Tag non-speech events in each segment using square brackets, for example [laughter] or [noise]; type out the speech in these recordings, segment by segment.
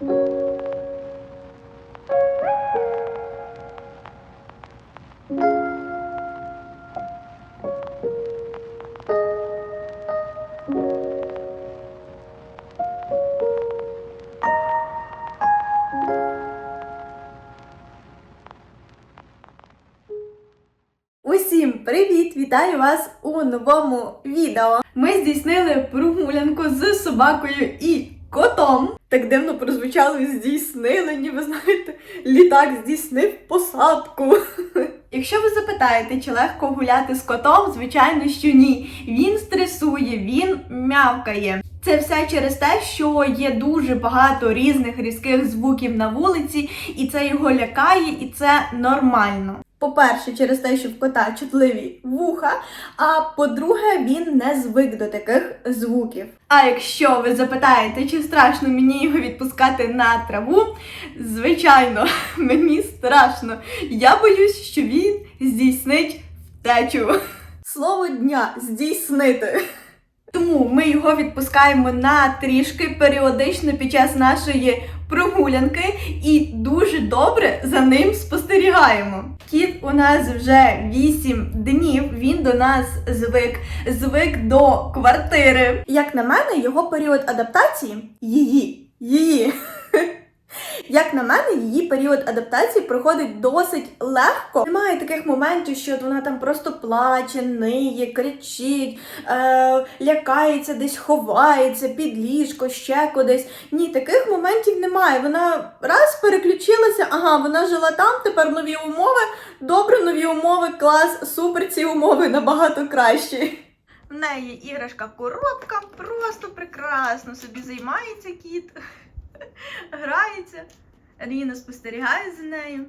Усім привіт! Вітаю вас у новому відео. Ми здійснили прогулянку з собакою і котом. Так дивно прозвучало здійснили, ніби знаєте, літак здійснив посадку. [laughs] Якщо ви запитаєте, чи легко гуляти з котом, звичайно, що ні. Він стресує, він мявкає. Це все через те, що є дуже багато різних різких звуків на вулиці, і це його лякає, і це нормально. По-перше, через те, що в кота чутливі вуха, а по-друге, він не звик до таких звуків. А якщо ви запитаєте, чи страшно мені його відпускати на траву, звичайно, [laughs] мені страшно. Я боюсь, що він здійснить втечу. [laughs] Слово дня здійснити. Тому ми його відпускаємо на трішки періодично під час нашої прогулянки і дуже добре за ним спостерігаємо. Кіт у нас вже 8 днів. Він до нас звик, звик до квартири. Як на мене, його період адаптації її. Її. Як на мене, її період адаптації проходить досить легко. Немає таких моментів, що вона там просто плаче, ниє, кричить, е, лякається, десь ховається, під ліжко, ще кудись. Ні, таких моментів немає. Вона раз переключилася, ага, вона жила там, тепер нові умови. Добре, нові умови, клас, супер, ці умови набагато кращі. В неї іграшка коробка, просто прекрасно собі займається кіт грається. Аліна спостерігає за нею.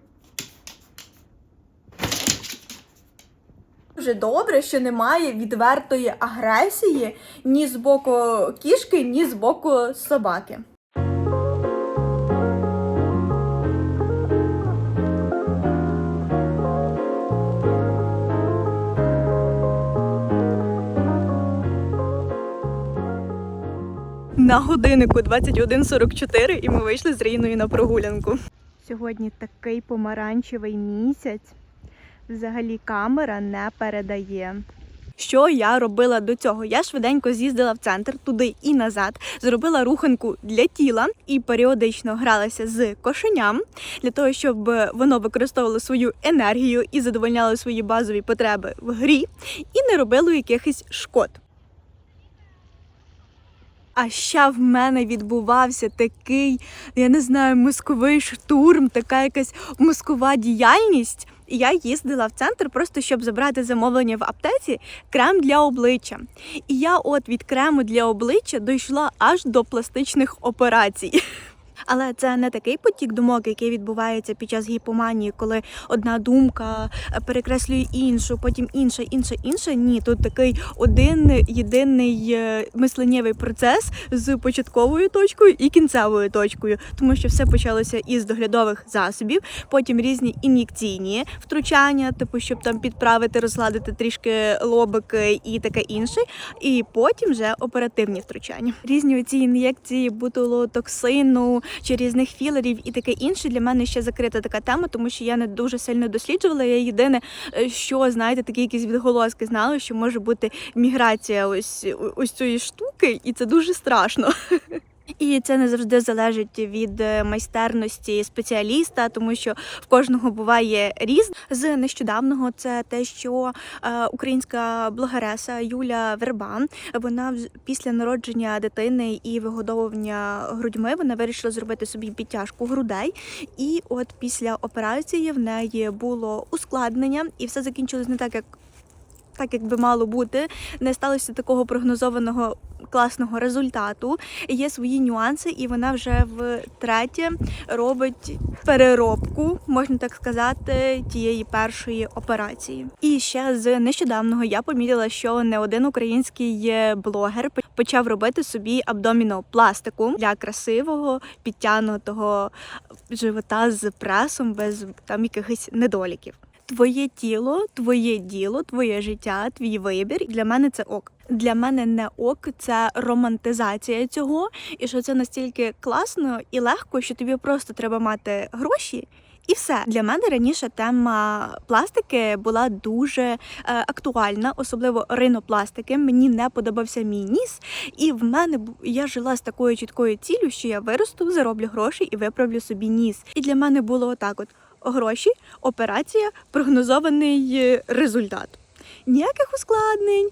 Дуже добре, що немає відвертої агресії ні з боку кішки, ні з боку собаки. На годиннику 21.44 і ми вийшли з Ріною на прогулянку. Сьогодні такий помаранчевий місяць. Взагалі камера не передає. Що я робила до цього? Я швиденько з'їздила в центр туди і назад, зробила руханку для тіла і періодично гралася з кошеням для того, щоб воно використовувало свою енергію і задовольняло свої базові потреби в грі, і не робило якихось шкод. А ще в мене відбувався такий, я не знаю, мозковий штурм, така якась мозкова діяльність. І я їздила в центр просто щоб забрати замовлення в аптеці крем для обличчя. І я от від крему для обличчя дійшла аж до пластичних операцій. [laughs] Але це не такий потік думок, який відбувається під час гіпоманії, коли одна думка е, перекреслює іншу, потім інша, інша, інша. Ні, тут такий один єдиний е, мисленнєвий процес з початковою точкою і кінцевою точкою, тому що все почалося із доглядових засобів, потім різні ін'єкційні втручання, типу, щоб там підправити, розгладити трішки лобики і таке інше. І потім вже оперативні втручання. Різні оці ін'єкції бутилотоксину чи різних філерів і таке інше для мене ще закрита така тема, тому що я не дуже сильно досліджувала. Я єдине, е, що знаєте, такі якісь відголоски знала, що може бути міграція ось ось цієї штуки, і це дуже страшно. [laughs] І це не завжди залежить від е, майстерності спеціаліста, тому що в кожного буває різ. З нещодавного це те, що е, українська блогереса Юля Верба вона після народження дитини і вигодовування грудьми вона вирішила зробити собі підтяжку грудей. І от після операції в неї було ускладнення, і все закінчилось не так, як. Так, як би мало бути, не сталося такого прогнозованого класного результату. Є свої нюанси, і вона вже втретє робить переробку, можна так сказати, тієї першої операції. І ще з нещодавного я помітила, що не один український е, блогер почав робити собі абдомінопластику для красивого підтягнутого живота з пресом без там якихось недоліків. Твоє тіло, твоє діло, твоє життя, твій вибір. Для мене це ок. Для мене не ок, це романтизація цього, і що це настільки класно і легко, що тобі просто треба мати гроші. І все для мене раніше тема пластики була дуже е, актуальна, особливо ринопластики. Мені не подобався мій ніс, і в мене я жила з такою чіткою ціллю, що я виросту, зароблю гроші і виправлю собі ніс. І для мене було отак: от гроші, операція, прогнозований е, результат. Ніяких ускладнень,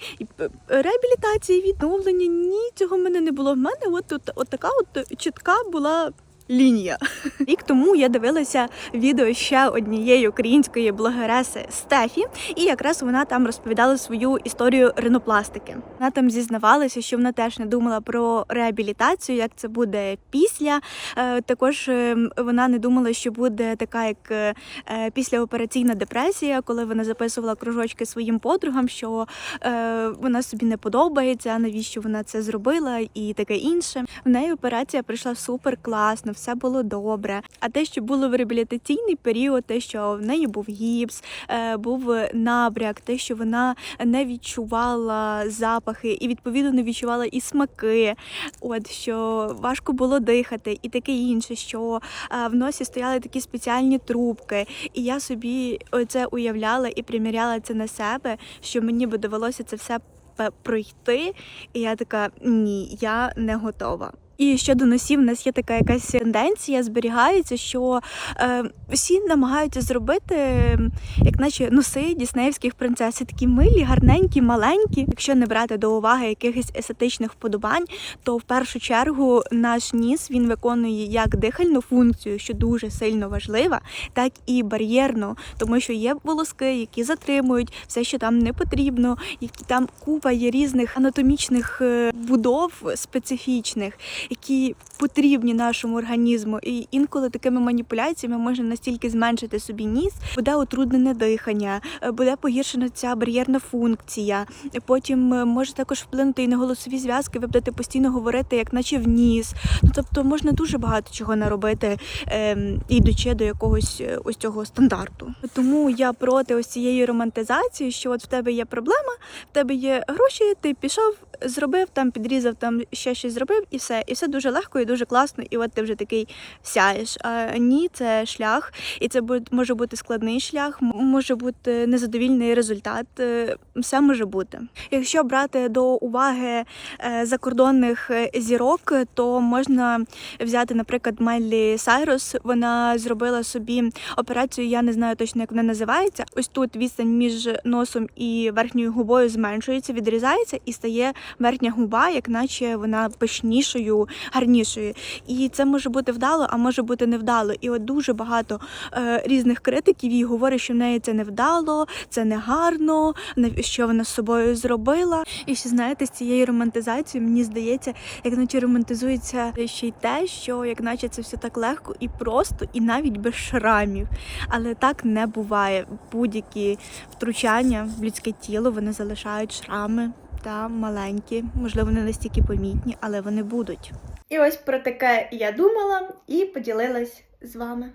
реабілітації, відновлення. Ні, цього в мене не було. В мене от, от, от така от чітка була. Лінія рік тому я дивилася відео ще однієї української блогереси Стефі, і якраз вона там розповідала свою історію ринопластики. Вона там зізнавалася, що вона теж не думала про реабілітацію, як це буде після. Е, Також е, вона не думала, що буде така, як е, післяопераційна депресія, коли вона записувала кружочки своїм подругам, що вона собі не подобається, навіщо вона це зробила, і таке інше. В неї операція пройшла супер класно, все було добре. А те, що було в реабілітаційний період, те, що в неї був гіпс, е, був набряк, те, що вона не відчувала запахи і відповідно не відчувала і смаки. От що важко було дихати, і таке інше, що е, в носі стояли такі спеціальні трубки, і я собі це уявляла і приміряла це на себе, що мені би довелося це все пройти. І я така: ні, я не готова. І щодо носів, в нас є така якась тенденція, зберігається, що е, всі намагаються зробити, як наче носи діснеївських принцес, такі милі, гарненькі, маленькі. Якщо не брати до уваги якихось естетичних вподобань, то в першу чергу наш ніс він виконує як дихальну функцію, що дуже сильно важлива, так і бар'єрну, тому що є волоски, які затримують все, що там не потрібно, які там купа є різних анатомічних е, будов специфічних, які потрібні нашому організму. І інколи такими маніпуляціями можна настільки зменшити собі ніс, буде утруднене дихання, е, буде погіршена ця бар'єрна функція. Потім е, може також вплинути і на голосові зв'язки. Ви будете постійно говорити, як наче в ніс. Ну тобто можна дуже багато чого наробити, ем, ідучи до якогось е, ось цього стандарту. Тому я проти ось цієї романтизації, що от в тебе є проблема, в тебе є гроші, ти пішов, зробив там, підрізав там ще щось зробив, і все. І все дуже легко і дуже класно. І от ти вже такий сяєш. А ні, це шлях, і це може бути складний шлях, може бути незадовільний результат. е, Все може бути. Якщо брати до уваги е, закордонних е, зірок, то можна взяти, наприклад, Майлі Сайрус. Вона зробила собі операцію. Я не знаю точно, як вона називається. Ось тут відстань між носом і верхньою губою зменшується, відрізається і стає верхня губа, як наче вона пишнішою, гарнішою. І це може бути вдало, а може бути невдало. І от дуже багато е, різних критиків їй говорять, що в неї це невдало, це негарно, що вона з собою зробила. І ще знаєте, з цією романтизацією мені здається, як наче романтизується ще й те, що як наче це все так легко і просто, і навіть без шрамів. Але так не буває. Будь-які втручання в людське тіло вони залишають шрами та маленькі, можливо, не настільки помітні, але вони будуть. І ось про таке я думала і поділилась з вами.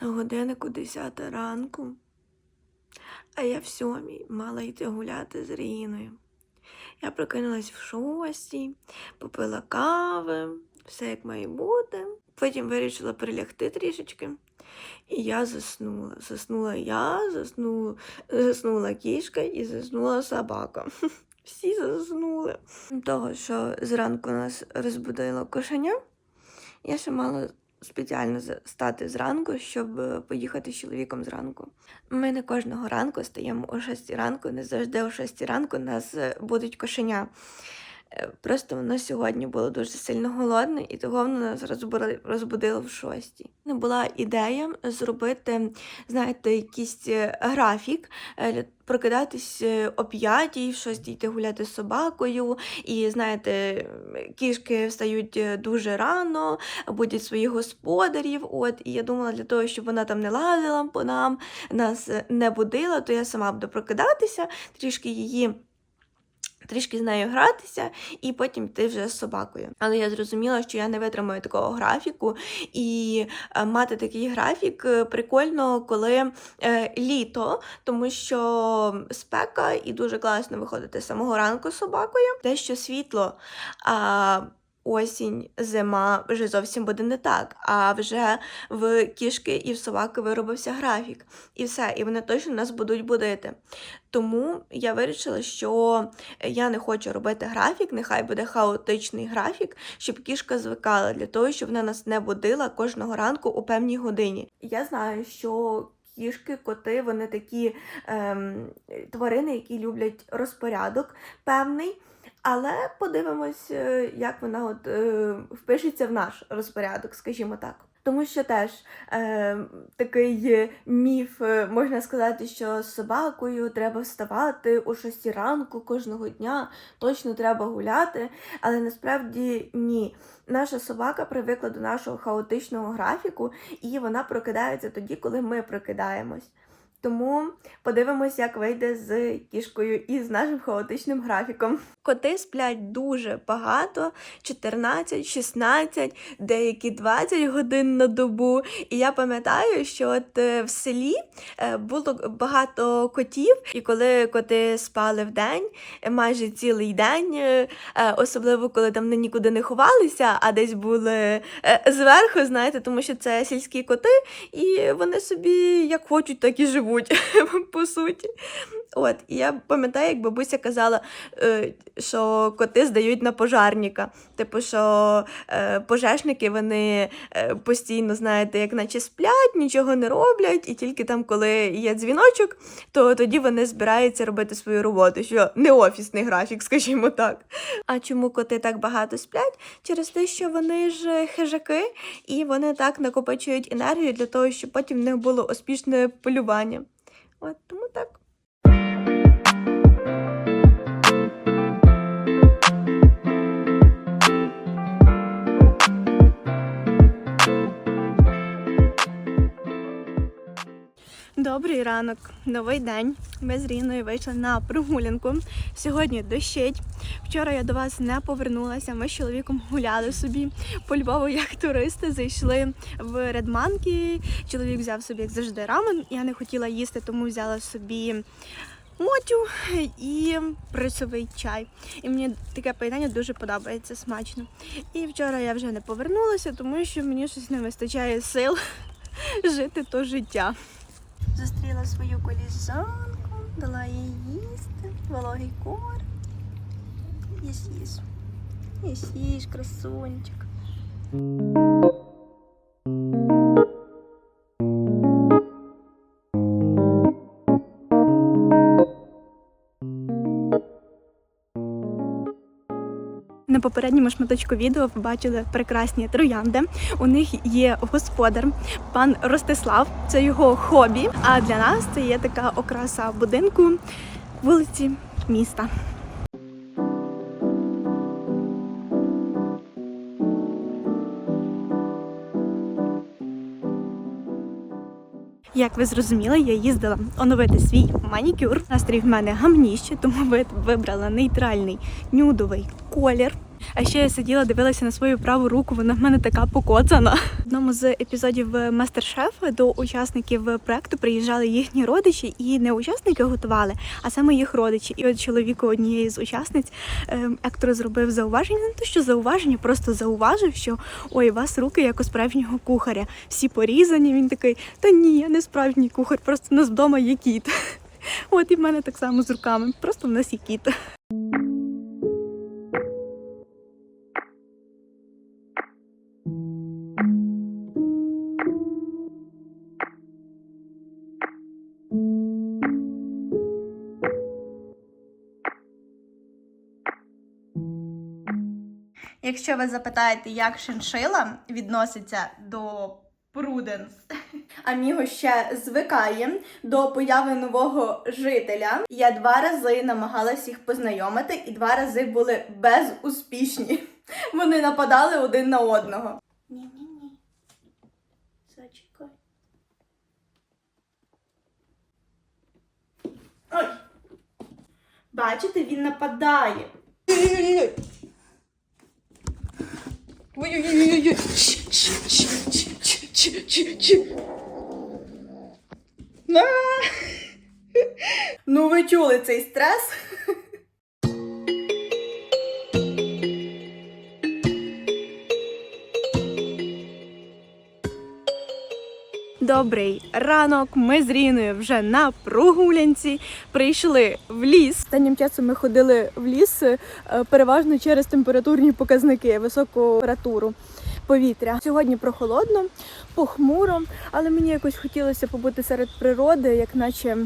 На годиннику 10 ранку, а я в сьомій мала йти гуляти з Ріною. Я прокинулась в шостій, попила кави, все як має бути. Потім вирішила прилягти трішечки. І я заснула. Заснула я, заснула, заснула кішка і заснула собака. [laughs] Всі заснули. Того, що зранку нас розбудило кошеня, я ще мала спеціально стати зранку, щоб е, поїхати з чоловіком зранку. Ми не кожного ранку стаємо о 6 ранку, не завжди о 6 ранку нас е, будуть кошеня. Е, Просто воно сьогодні було дуже сильно голодне, і того воно нас розбудило, в шостій. Не була ідея зробити, знаєте, якийсь е, графік, е, прокидатись о п'ятій, в йти гуляти з собакою. І знаєте, кішки встають дуже рано, будять своїх господарів. От, і я думала, для того, щоб вона там не лазила по нам, нас не будила, то я сама буду прокидатися, трішки її трішки з нею гратися, і потім ти вже з собакою. Але я зрозуміла, що я не витримаю такого графіку, і е, мати такий графік е, прикольно, коли е, літо, тому що спека і дуже класно виходити з самого ранку з собакою. Дещо світло. А Осінь, зима вже зовсім буде не так. А вже в кішки і в собаки виробився графік. І все, і вони точно нас будуть будити. Тому я вирішила, що я не хочу робити графік, нехай буде хаотичний графік, щоб кішка звикала для того, щоб вона нас не будила кожного ранку у певній годині. Я знаю, що кішки, коти, вони такі ем, тварини, які люблять розпорядок певний. Але подивимось, е, як вона от е, впишеться в наш розпорядок, скажімо так. Тому що теж е, такий міф, е, можна сказати, що з собакою треба вставати о 6 ранку кожного дня, точно треба гуляти. Але насправді ні. Наша собака привикла до нашого хаотичного графіку, і вона прокидається тоді, коли ми прокидаємось. Тому подивимось, як вийде з кішкою і з нашим хаотичним графіком. Коти сплять дуже багато, 14, 16, деякі 20 годин на добу. І я пам'ятаю, що от е, в селі е, було багато котів, і коли коти спали в день, е, майже цілий день, особливо коли там не нікуди не ховалися, а десь були зверху, знаєте, тому що це сільські коти, і вони собі як хочуть, так і живуть, [laughs] по суті. От, і я пам'ятаю, як бабуся казала, що коти здають на пожарника. Типу, що е, пожежники вони е, постійно, знаєте, як наче сплять, нічого не роблять, і тільки там, коли є дзвіночок, то тоді вони збираються робити свою роботу, що не офісний графік, [laughs] скажімо так. А чому коти так багато сплять? Через те, що вони ж хижаки, і вони так накопичують енергію для того, щоб потім в них було успішне полювання. От тому так. Добрий ранок, новий день. Ми з Ріною вийшли на прогулянку. Сьогодні дощить. Вчора я до вас не повернулася. Ми з чоловіком гуляли собі по Львову як туристи. Зайшли в Редманки. Чоловік взяв собі, як завжди, рамен. Я не хотіла їсти, тому взяла собі мотю і присовий чай. І мені таке поєднання дуже подобається смачно. І вчора я вже не повернулася, тому що мені щось не вистачає сил [laughs] жити то життя. Зустріла свою коліжанку, дала їй їсти, вологий кор. Їж, їж. Їж, їж, красунчик. Попередньому шматочку відео ви бачили прекрасні троянди. У них є господар, пан Ростислав. Це його хобі. А для нас це є така окраса будинку вулиці міста. Як ви зрозуміли, я їздила оновити свій манікюр. Настрій в мене гамніще, тому вибрала нейтральний нюдовий колір. А ще я сиділа, дивилася на свою праву руку, вона в мене така покоцана. В одному з епізодів Мастер-шеф до учасників проекту приїжджали їхні родичі, і не учасники готували, а саме їх родичі. І от чоловіку однієї з учасниць ем, Ектор зробив зауваження, не то що зауваження, просто зауважив, що ой, у вас руки як у справжнього кухаря. Всі порізані. Він такий, та ні, я не справжній кухар, просто у нас вдома є кіт. [laughs] От і в мене так само з руками. Просто в нас є кіт. Якщо ви запитаєте, як шиншила відноситься до пруденс, [laughs] Аміго ще звикає до появи нового жителя. Я два рази намагалась їх познайомити, і два рази були безуспішні. [laughs] Вони нападали один на одного. Ні-ні-ні. Зачекай. Ой. Бачите, він нападає. Ой-ой-ой-ой-ой. Ну, ви чули цей стрес? Добрий ранок. Ми з Ріною вже на прогулянці прийшли в ліс. Останнім часом ми ходили в ліс е, переважно через температурні показники, високу температуру повітря. Сьогодні прохолодно, похмуро, але мені якось хотілося побути серед природи, як наче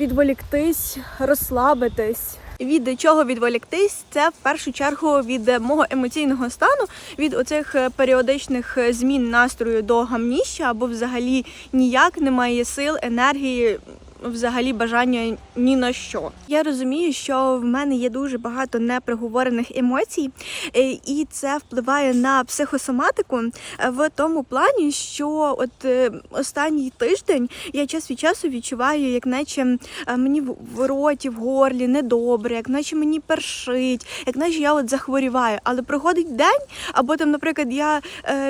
відволіктись, розслабитись. Від чого відволіктись? Це в першу чергу від мого емоційного стану, від оцих е, періодичних е, змін настрою до гамніща, або взагалі ніяк немає сил, енергії. Взагалі бажання ні на що. Я розумію, що в мене є дуже багато неприговорених емоцій, е, і це впливає на психосоматику е, в тому плані, що от е, останній тиждень я час від часу відчуваю, як наче мені в роті, в горлі недобре, як наче мені першить, як наче я от захворіваю. Але проходить день, або там, наприклад, я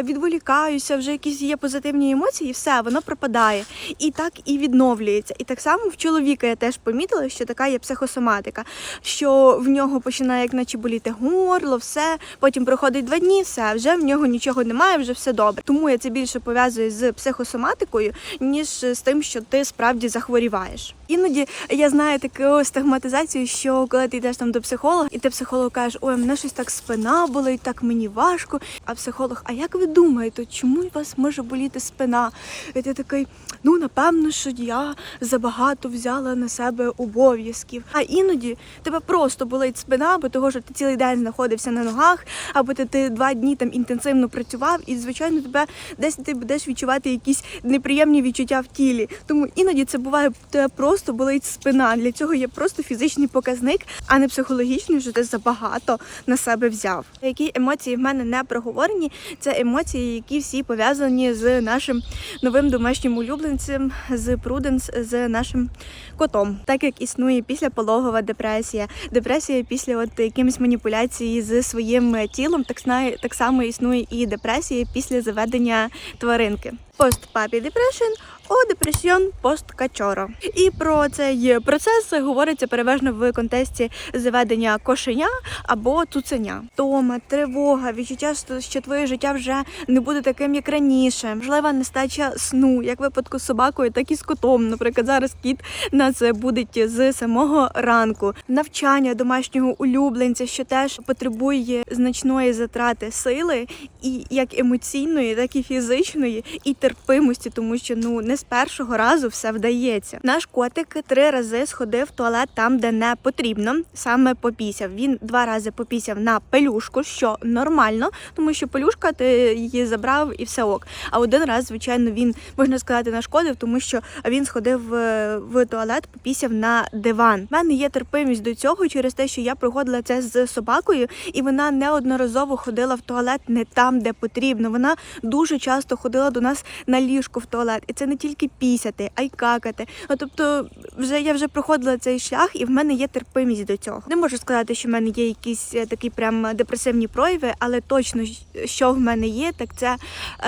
відволікаюся, вже якісь є позитивні емоції, і все, воно пропадає. І так і відновлюється. І так само в чоловіка я теж помітила, що така є психосоматика, що в нього починає як наче боліти горло, все. Потім проходить два дні, все, вже в нього нічого немає, вже все добре. Тому я це більше пов'язую з психосоматикою, ніж з тим, що ти справді захворіваєш. Іноді я знаю таку стигматизацію, що коли ти йдеш там до психолога, і ти психолог кажеш, ой, мене щось так спина болить, так мені важко. А психолог, а як ви думаєте, чому у вас може боліти спина? І ти такий, ну напевно, що я забагато взяла на себе обов'язків. А іноді тебе просто болить спина, або того, що ти цілий день знаходився на ногах, або ти, ти два дні там інтенсивно працював, і звичайно тебе десь ти будеш відчувати якісь неприємні відчуття в тілі. Тому іноді це буває тебе просто болить спина. Для цього є просто фізичний показник, а не психологічний, що ти забагато на себе взяв. Які емоції в мене не проговорені, це емоції, які всі пов'язані з нашим новим домашнім улюбленцем, з Пруденс, з нашим котом. Так як існує післяпологова депресія, депресія після от якимось маніпуляції з своїм тілом, так так само існує і депресія після заведення тваринки. Постпапі депрешн о депресіон посткачоро. І про цей процес говориться переважно в контексті заведення кошеня або цуценя. Тома, тривога, відчуття, що- твоє життя вже не буде таким, як раніше. Можлива нестача сну, як випадку з собакою, так і з котом. Наприклад, зараз кіт нас будить з самого ранку. Навчання домашнього улюбленця, що теж потребує значної затрати сили, і як емоційної, так і фізичної, і терпимості, тому що ну не з першого разу все вдається. Наш котик три рази сходив в туалет там, де не потрібно, саме попісяв. Він два рази попісяв на пелюшку, що нормально, тому що пелюшка ти її забрав і все ок. А один раз, звичайно, він можна сказати нашкодив, тому що він сходив е, в туалет, попісяв на диван. У мене є терпимість до цього через те, що я проходила це з собакою, і вона неодноразово ходила в туалет не там, де потрібно. Вона дуже часто ходила до нас на ліжко в туалет, і це не тільки пісяти, а й какати. Ну тобто, вже я вже проходила цей шлях, і в мене є терпимість до цього. Не можу сказати, що в мене є якісь е, такі прям депресивні прояви, але точно що в мене є, так це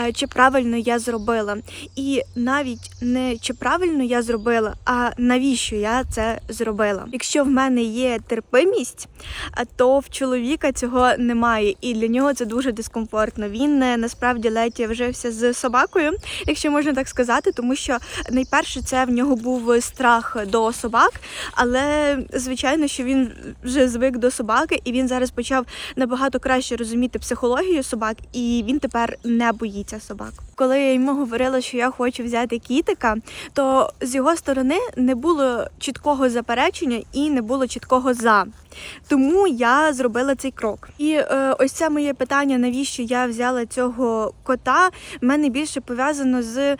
е, чи правильно я зробила. І навіть не чи правильно я зробила, а навіщо я це зробила. Якщо в мене є терпимість, то в чоловіка цього немає, і для нього це дуже дискомфортно. Він е, насправді ледь вжився з собакою, якщо можна так сказати, тому що найперше це в нього був страх до собак, але звичайно, що він вже звик до собаки, і він зараз почав набагато краще розуміти психологію собак, і він тепер не боїться собак. Коли я йому говорила, що я хочу взяти кітика, то з його сторони не було чіткого заперечення і не було чіткого за. Тому я зробила цей крок. І е, ось це моє питання, навіщо я взяла цього кота, в мене більше пов'язано з е,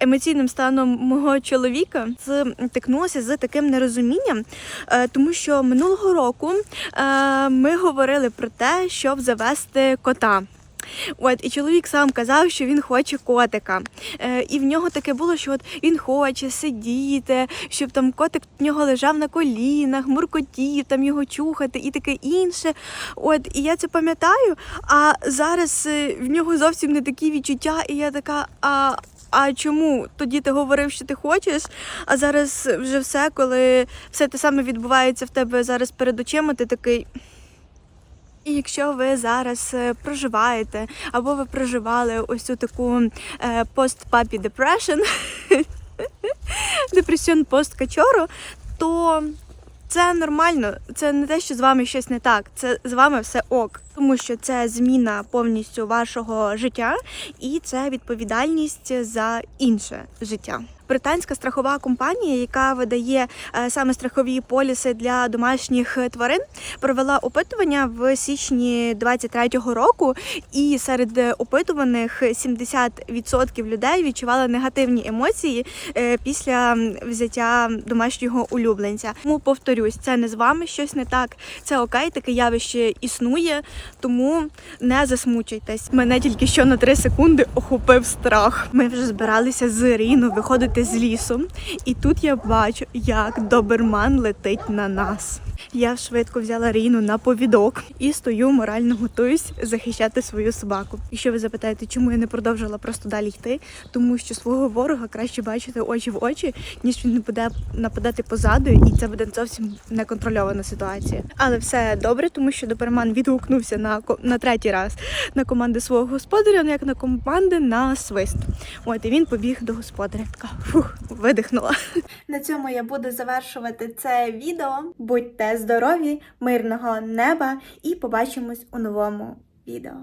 емоційним станом мого чоловіка. Стикнулася з таким нерозумінням, е, тому що минулого року е, ми говорили про те, щоб завести кота. От, і чоловік сам казав, що він хоче котика. Е, і в нього таке було, що от він хоче сидіти, щоб там котик в нього лежав на колінах, муркотів, там його чухати і таке інше. От, і я це пам'ятаю, а зараз е, в нього зовсім не такі відчуття, і я така. а... А чому тоді ти говорив, що ти хочеш, а зараз вже все, коли все те саме відбувається в тебе зараз перед очима, ти такий. І якщо ви зараз е, проживаєте або ви проживали ось цю таку е, пост-папі депрешн, [laughs] депресіон пост-качору, то це нормально. Це не те, що з вами щось не так. Це з вами все ок. Тому що це зміна повністю вашого життя, і це відповідальність за інше життя. Британська страхова компанія, яка видає е, саме страхові поліси для домашніх тварин, провела опитування в січні 23-го року, і серед опитуваних 70% людей відчували негативні емоції е, після взяття домашнього улюбленця. Тому повторюсь, це не з вами щось не так. Це окей, таке явище існує, тому не засмучуйтесь. Мене тільки що на 3 секунди охопив страх. Ми вже збиралися з Ріну виходити з лісу, і тут я бачу, як доберман летить на нас. Я швидко взяла Ріну на повідок і стою, морально готуюсь захищати свою собаку. І що ви запитаєте, чому я не продовжила просто далі йти? Тому що свого ворога краще бачити очі в очі, ніж він не буде нападати позаду, і це буде зовсім неконтрольована ситуація. Але все добре, тому що доберман відгукнувся на на третій раз на команди свого господаря, ну як на команди на свист. От і він побіг до господаря. Така фух, видихнула. На цьому я буду завершувати це відео. Будьте здорові, мирного неба і побачимось у новому відео.